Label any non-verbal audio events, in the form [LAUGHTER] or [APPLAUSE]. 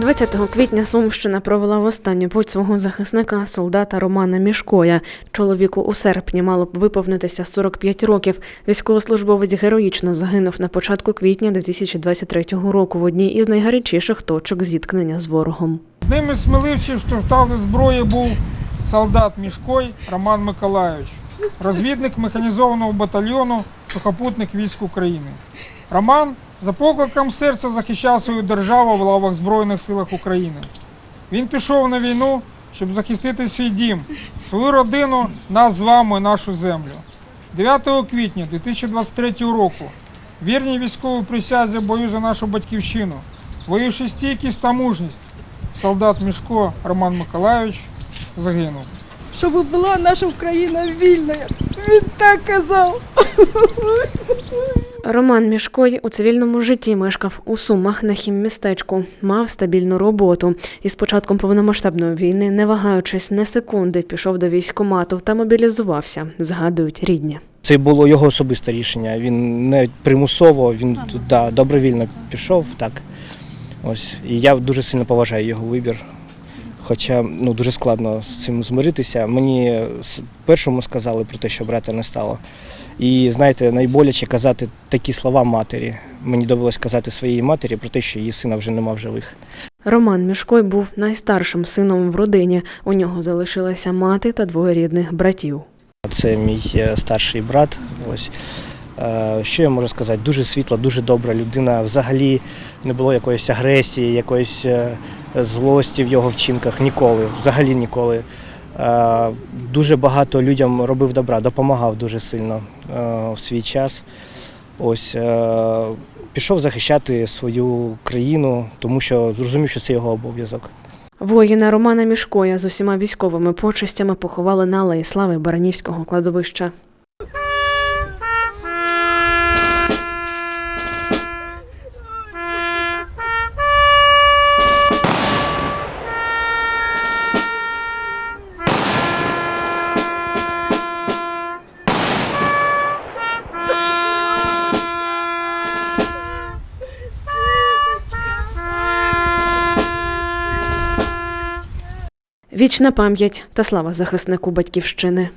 20 квітня Сумщина провела в останню путь свого захисника, солдата Романа Мішкоя. Чоловіку у серпні мало б виповнитися 45 років. Військовослужбовець героїчно загинув на початку квітня 2023 року в одній із найгарячіших точок зіткнення з ворогом. Одним із сміливців, що зброї, був солдат Мішкой Роман Миколайович, розвідник механізованого батальйону сухопутних військ України. Роман за покликом серця захищав свою державу в лавах Збройних силах України. Він пішов на війну, щоб захистити свій дім, свою родину, нас з вами, нашу землю. 9 квітня 2023 року вірні військовій присязі бою за нашу батьківщину, воюючи стійкість та мужність, солдат Мішко Роман Миколайович загинув. щоб була наша Україна вільна. Він так казав. [LAUGHS] Роман Мішкой у цивільному житті мешкав у Сумах на хіммістечку, мав стабільну роботу і з початком повномасштабної війни, не вагаючись не секунди, пішов до військкомату та мобілізувався, згадують рідні. Це було його особисте рішення. Він не примусово, він да, добровільно пішов так. Ось. І я дуже сильно поважаю його вибір. Хоча ну, дуже складно з цим змиритися. Мені першому сказали про те, що брата не стало. І знаєте, найболяче казати такі слова матері. Мені довелося казати своїй матері про те, що її сина вже нема в живих. Роман Мішкой був найстаршим сином в родині. У нього залишилася мати та двоє рідних братів. Це мій е, старший брат. Ось. Е, Що я можу сказати? Дуже світла, дуже добра людина. Взагалі не було якоїсь агресії, якоїсь е, злості в його вчинках. Ніколи, взагалі ніколи. Е, Дуже багато людям робив добра, допомагав дуже сильно в свій час. Ось пішов захищати свою країну, тому що зрозумів, що це його обов'язок. Воїна Романа Мішкоя з усіма військовими почестями поховали на Алеї Слави Баранівського кладовища. Вічна пам'ять та слава захиснику батьківщини.